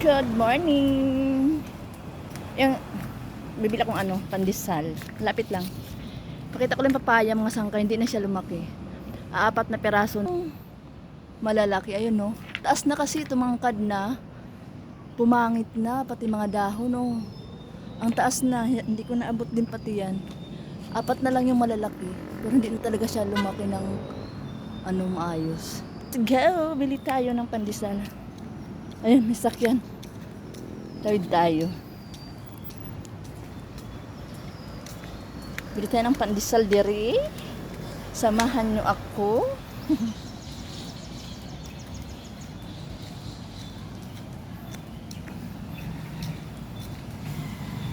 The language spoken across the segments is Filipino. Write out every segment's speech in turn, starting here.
Good morning! Yung, bibili akong ano, pandesal. Lapit lang. Pakita ko lang papaya, mga sangka, hindi na siya lumaki. Aapat na peraso. Malalaki, ayun no. Taas na kasi, tumangkad na. Pumangit na, pati mga dahon no. Ang taas na, hindi ko naabot din pati yan. Apat na lang yung malalaki. Pero hindi na talaga siya lumaki ng ano maayos. Let's go! Bili tayo ng pandesal. Ayun, may sakyan. Tawid tayo. Bili tayo ng pandesal diri. Samahan nyo ako.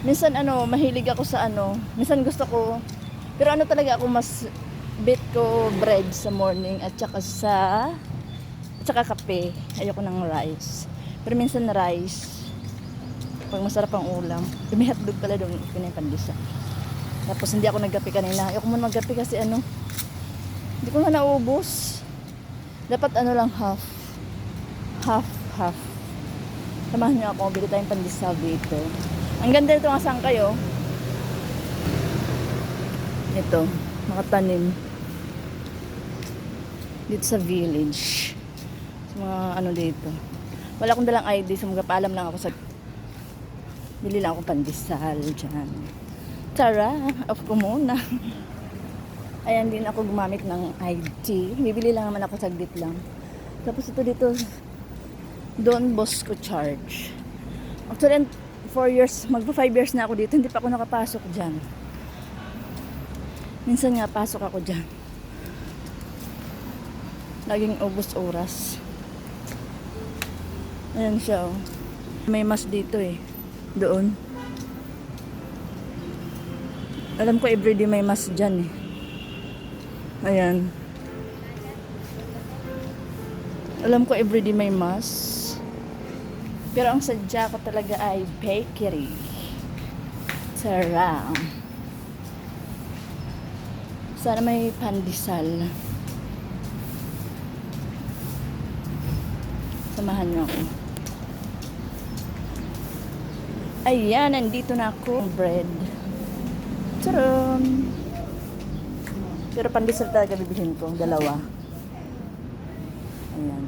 minsan ano, mahilig ako sa ano. Minsan gusto ko, pero ano talaga ako mas bit ko bread sa morning at saka sa at saka kape. Ayoko ng rice. Pero minsan rice. Pag masarap ang ulam. May hotdog pala doon. Pinapandisa. Tapos hindi ako nagkape kanina. Ayoko muna magkape kasi ano. Hindi ko na naubos. Dapat ano lang half. Half, half. Samahan niyo ako. Bili tayong pandesal dito. Ang ganda nito nga saan kayo. Ito. Makatanim. Dito sa village. Sa mga ano dito. Wala akong dalang ID. So magpaalam lang ako sa... Bili lang ako pandesal dyan. Tara, off ko muna. Ayan din ako gumamit ng ID. Bibili lang naman ako saglit lang. Tapos ito dito, Don Bosco Charge. Actually, 4 years, magpa 5 years na ako dito, hindi pa ako nakapasok dyan. Minsan nga, pasok ako dyan. Laging ubos oras. Ayan siya, oh. May mas dito eh. Doon. Alam ko everyday may mas dyan eh. Ayan. Alam ko everyday may mas. Pero ang sadya ko talaga ay bakery. Sarang. Sana may pandesal. Samahan niyo ako. Ayan, nandito na ako. Bread. Charon! Pero pandesal talaga bibilhin ko. Dalawa. Ayan.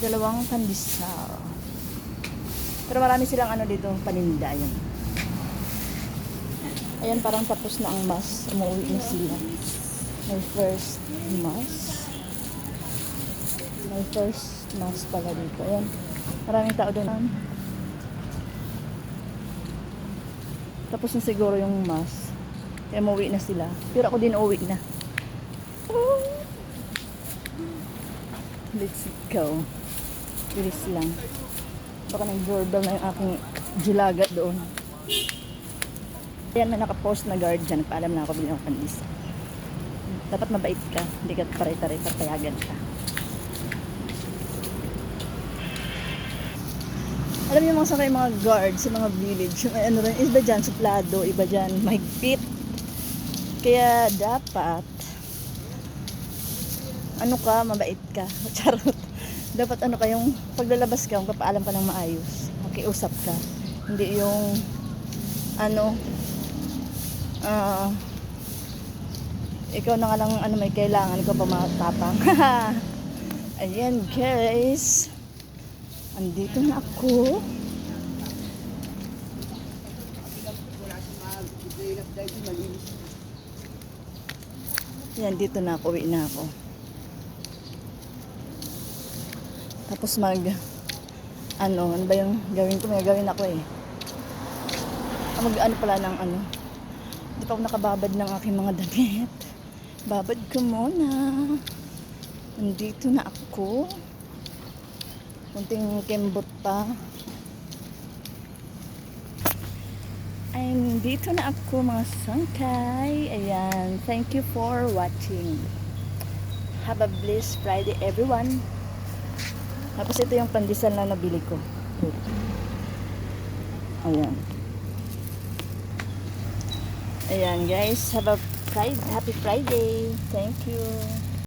Dalawang pandesal. Pero marami silang ano dito, paninda. Ayan. Ayan, parang tapos na ang mas. Umuwi na sila. My first mas. My first mas pala dito. Ayan. Maraming tao doon. Tapos na siguro yung mas. Kaya umuwi na sila. Pero ako din uuwi na. Let's go. Bilis lang. Baka nag-doorbell na yung aking jilaga doon. Ayan, may nakapost na guard dyan. Nagpaalam na ako bilang pandisa. Dapat mabait ka. Hindi ka taray-taray papayagan ka. Alam niyo mga sakay mga guard sa mga village, may ano rin, iba dyan suplado, iba dyan mahigpit. Kaya dapat, ano ka, mabait ka. Charot. Dapat ano kayong, paglalabas ka, magpapaalam ka ng maayos. Makiusap ka. Hindi yung, ano, ah, ikaw na nga lang ano may kailangan ko pa matapang. Ayan guys. Andito na ako. Yan, dito na ako. Uwi na ako. Tapos mag, ano, ano ba yung gawin ko? May gawin ako eh. Ah, Mag, ano pala ng ano. Hindi pa ako nakababad ng aking mga damit. Babad ko muna. Nandito na ako. Kunting kembot pa. Ay, dito na ako mga sangkay. Ayan. Thank you for watching. Have a blessed Friday everyone. Tapos ito yung pandesal na nabili ko. Ayan. Ayan guys. Have a Friday. Happy Friday. Thank you.